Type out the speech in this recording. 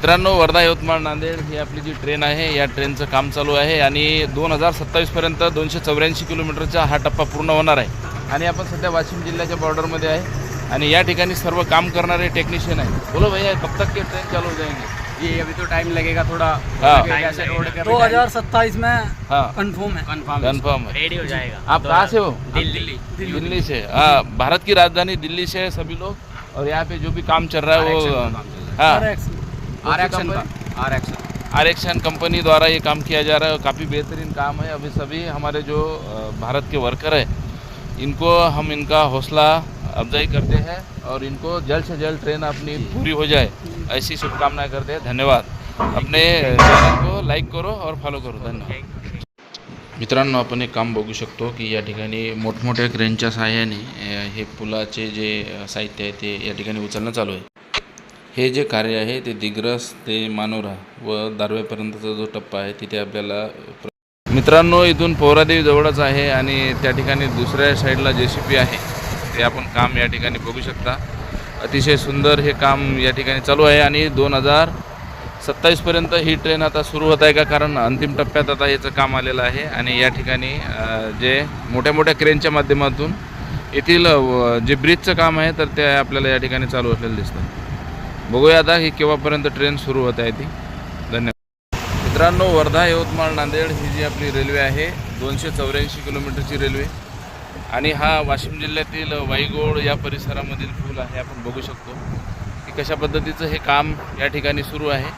मित्रांनो वर्धा यवतमाळ नांदेड ही आपली जी ट्रेन आहे या ट्रेनचं काम चालू आहे आणि दोन हजार सत्तावीसपर्यंत दोनशे चौऱ्याऐंशी किलोमीटरचा हा टप्पा पूर्ण होणार आहे. आणि आपण सध्या वाशिम जिल्ह्याच्या बॉर्डरमध्ये आहे आणि या ठिकाणी सर्व काम करणारे टेक्निशियन आहे बोलो भैया कब तक के ट्रेन चालू हो जाएंगे? ये अभी तो टाइम लगेगा थोड़ा। हाँ। कैसे रोड का दो हजार सत्ताईस में हाँ। कंफर्म है। कंफर्म कन्फर्म है। रेडी हो जाएगा। आप कहाँ से हो? दिल्ली। दिल्ली। से। हाँ भारत की राजधानी दिल्ली से है सभी लोग। और यहाँ पे जो भी काम चल रहा है वो हाँ। आर एक्शन का? आर एक्शन आरक्षण कंपनी द्वारा ये काम किया जा रहा है काफ़ी बेहतरीन काम है। अभी सभी हमारे जो भारत के वर्कर है इनको हम इनका हौसला अफजाई करते हैं और इनको जल्द से जल्द ट्रेन अपनी पूरी हो जाए। ऐसी शुभकामनाएं करते हैं। धन्यवाद। अपने चैनल को लाईक करो और फॉलो करो। धन्यवाद। मित्रांनो आपण एक काम बघू शकतो की या ठिकाणी मोठमोठ्या क्रेनच्या सहाय्याने हे पुलाचे जे साहित्य आहे ते या ठिकाणी उचलणं चालू आहे. हे जे कार्य आहे ते दिग्रस ते मानोरा व दारव्यापर्यंतचा जो टप्पा आहे तिथे आपल्याला मित्रांनो इथून पोहरादेवी जवळच आहे आणि त्या ठिकाणी दुसऱ्या साईडला जे सी पी आहे ते आपण काम या ठिकाणी बघू शकता. अतिशय सुंदर हे काम या ठिकाणी चालू आहे आणि दोन हजार सत्तावीसपर्यंत ही ट्रेन आता सुरू होत आहे का? कारण अंतिम टप्प्यात आता याचं काम आलेलं आहे आणि या ठिकाणी जे मोठ्या मोठ्या क्रेनच्या माध्यमातून येथील जे ब्रिजचं काम आहे तर ते आपल्याला या ठिकाणी चालू असलेलं दिसतं. बघूया आता ही केव्हापर्यंत ट्रेन सुरू होत आहे ती. धन्यवाद. मित्रांनो वर्धा यवतमाळ नांदेड ही जी आपली रेल्वे आहे दोनशे चौऱ्याऐंशी किलोमीटरची रेल्वे. आणि हा वाशिम जिल्ह्यातील वाईगोड या परिसरामधील पूल आहे आपण बघू शकतो. की कशा पद्धतीचं हे काम या ठिकाणी सुरू आहे.